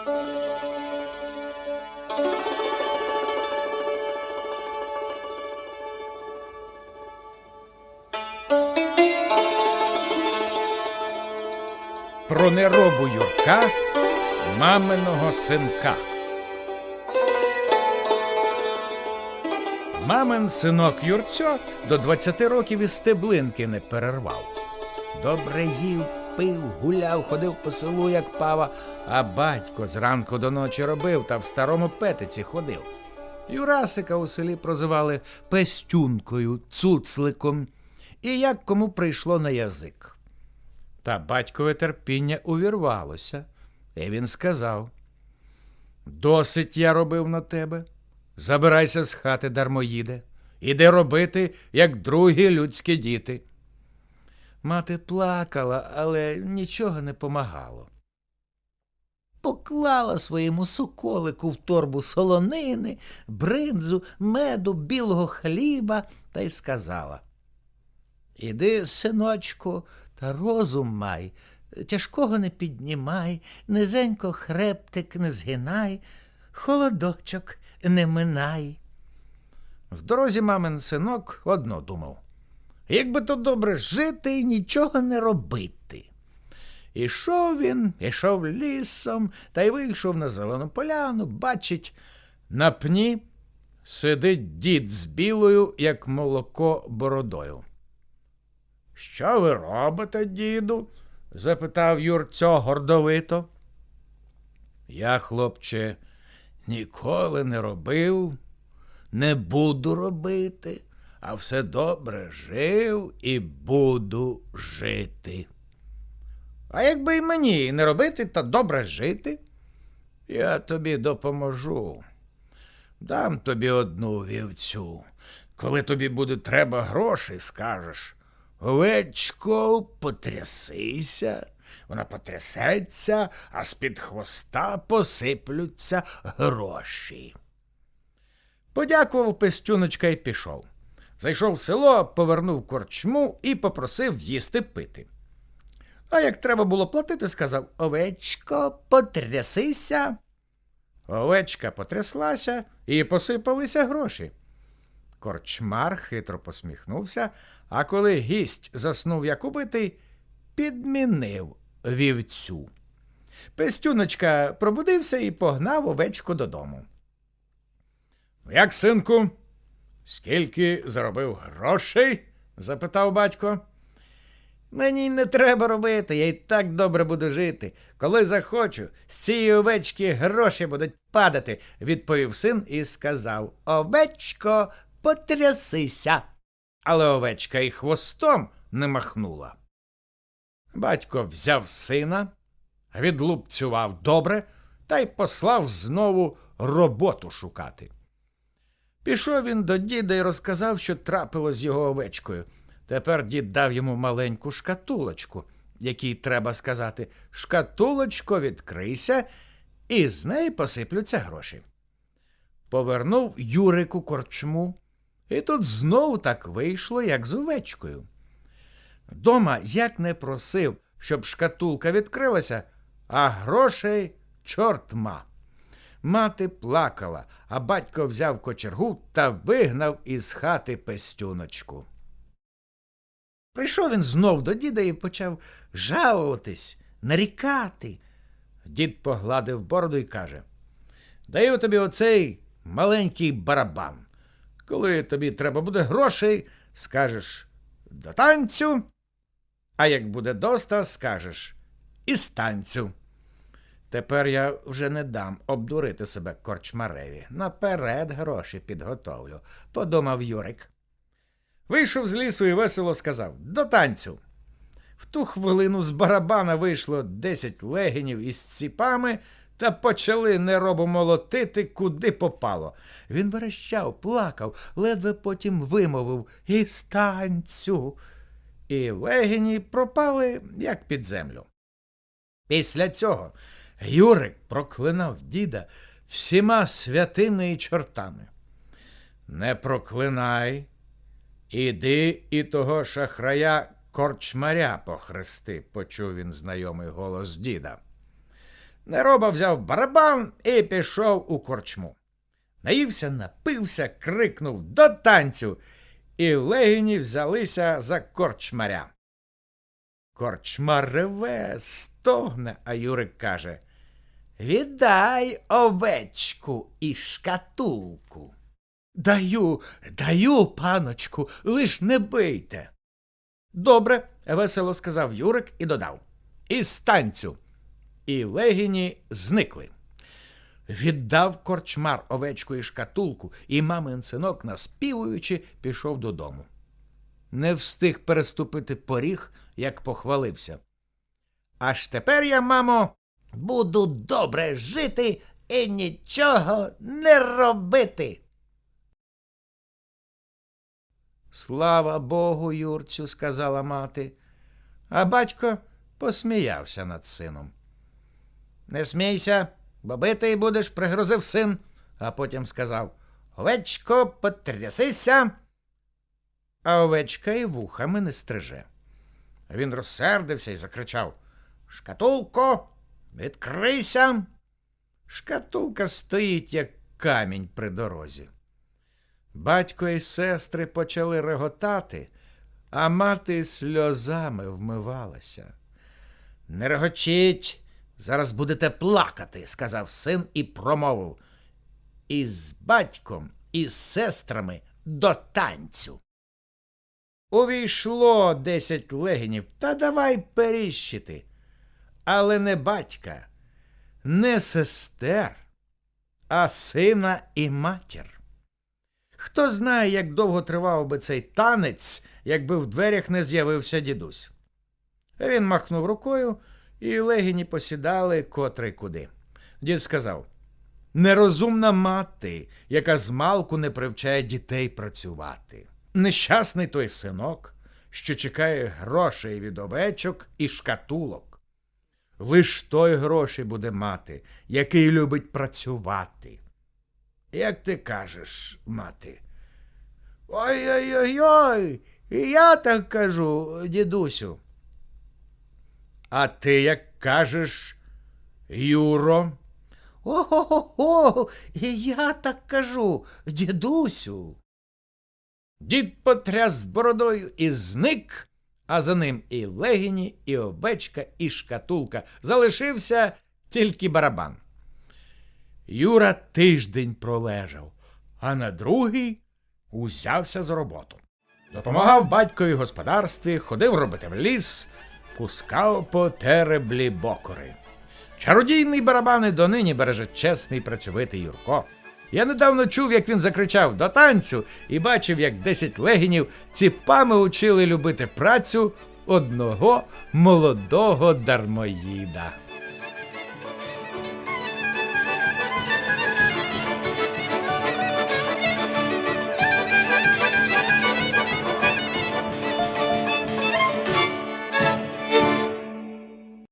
Про неробу Юрка, маминого синка. Мамин синок Юрцьо до 20 років і стеблинки не перервав. Добре їв, пив, гуляв, ходив по селу, як пава, а батько зранку до ночі робив та в старому петиці ходив. Юрасика у селі прозивали пестюнкою, цуцликом, і як кому прийшло на язик. Та батькове терпіння увірвалося, і він сказав: Досить я робив на тебе. Забирайся з хати, дармоїде, іди робити, як другі людські діти. Мати плакала, але нічого не помагало. Поклала своєму соколику в торбу солонини, бринзу, меду, білого хліба та й сказала. Іди, синочку, та розум май, тяжкого не піднімай, низенько хребтик не згинай, холодочок не минай. В дорозі мамин синок одно думав. Як би то добре жити і нічого не робити. Ішов він, ішов лісом та й вийшов на зелену поляну, бачить, на пні сидить дід з білою, як молоко бородою. Що ви робите, діду? запитав Юрцьо гордовито. Я, хлопче, ніколи не робив, не буду робити, а все добре жив і буду жити. А якби і мені не робити та добре жити, я тобі допоможу. Дам тобі одну вівцю. Коли тобі буде треба грошей, скажеш. Овечко, потрясися. Вона потрясеться, а з-під хвоста посиплються гроші. Подякував пестюночка і пішов. Зайшов в село, повернув корчму і попросив їсти пити. А як треба було платити, сказав Овечко, потрясися. Овечка потряслася і посипалися гроші. Корчмар хитро посміхнувся, а коли гість заснув як убитий, підмінив вівцю. Пестюночка пробудився і погнав овечку додому. Як, синку, скільки заробив грошей? запитав батько. Мені не треба робити, я й так добре буду жити. Коли захочу, з цієї овечки гроші будуть падати, відповів син і сказав Овечко, потрясися. Але овечка й хвостом не махнула. Батько взяв сина, відлупцював добре та й послав знову роботу шукати. Пішов він до діда і розказав, що трапило з його овечкою. Тепер дід дав йому маленьку шкатулочку, якій треба сказати Шкатулочко, відкрийся, і з неї посиплються гроші. Повернув Юрику корчму, і тут знову так вийшло, як з овечкою. Дома як не просив, щоб шкатулка відкрилася, а грошей чортма. Мати плакала, а батько взяв кочергу та вигнав із хати пестюночку. Прийшов він знов до діда і почав жалуватись, нарікати. Дід погладив бороду і каже Даю тобі оцей маленький барабан. Коли тобі треба буде грошей, скажеш до танцю, а як буде доста, скажеш і з танцю. Тепер я вже не дам обдурити себе корчмареві. Наперед гроші підготовлю, подумав Юрик. Вийшов з лісу і весело сказав До танцю. В ту хвилину з барабана вийшло десять легінів із ціпами та почали неробо молотити, куди попало. Він верещав, плакав, ледве потім вимовив і з танцю. І легіні пропали, як під землю. Після цього Юрик проклинав діда всіма святими і чортами. Не проклинай, іди і того шахрая корчмаря похрести, почув він знайомий голос діда. Нероба взяв барабан і пішов у корчму. Наївся, напився, крикнув до танцю, і легіні взялися за корчмаря. Корчмар реве, стогне, а Юрик каже Віддай овечку і шкатулку. Даю, даю, паночку, лиш не бийте. Добре, весело сказав Юрик і додав. І станцю. І легіні зникли. Віддав корчмар овечку і шкатулку, і мамин синок, наспівуючи, пішов додому. Не встиг переступити поріг, як похвалився. Аж тепер я, мамо, буду добре жити і нічого не робити. Слава Богу, Юрцю, сказала мати, а батько посміявся над сином. Не смійся, бо битий будеш, пригрозив син, а потім сказав Овечко, потрясися. А овечка і вухами не стриже. Він розсердився і закричав Шкатулко, відкрийся. Шкатулка стоїть, як камінь при дорозі. Батько і сестри почали реготати, а мати сльозами вмивалася. Не регочіть, зараз будете плакати, сказав син і промовив. Із батьком, і з сестрами до танцю. Увійшло десять легінів, та давай періщити. Але не батька, не сестер, а сина і матір. Хто знає, як довго тривав би цей танець, якби в дверях не з'явився дідусь. Він махнув рукою, і легіні посідали котрий куди. Дід сказав Нерозумна мати, яка змалку не привчає дітей працювати. Нещасний той синок, що чекає грошей від овечок і шкатулок. Лиш той гроші буде мати, який любить працювати. Як ти кажеш, мати? Ой-ой-ой, і я так кажу, дідусю. А ти як кажеш, Юро? О-хо-хо, і я так кажу, дідусю. Дід потряс бородою і зник, а за ним і легіні, і овечка, і шкатулка. Залишився тільки барабан. Юра тиждень пролежав, а на другий узявся за роботу. Допомагав батькові господарстві, ходив робити в ліс, пускав по тереблі бокори. Чародійний барабан і донині береже чесний працьовитий Юрко. Я недавно чув, як він закричав до танцю, і бачив, як десять легінів ціпами учили любити працю одного молодого дармоїда.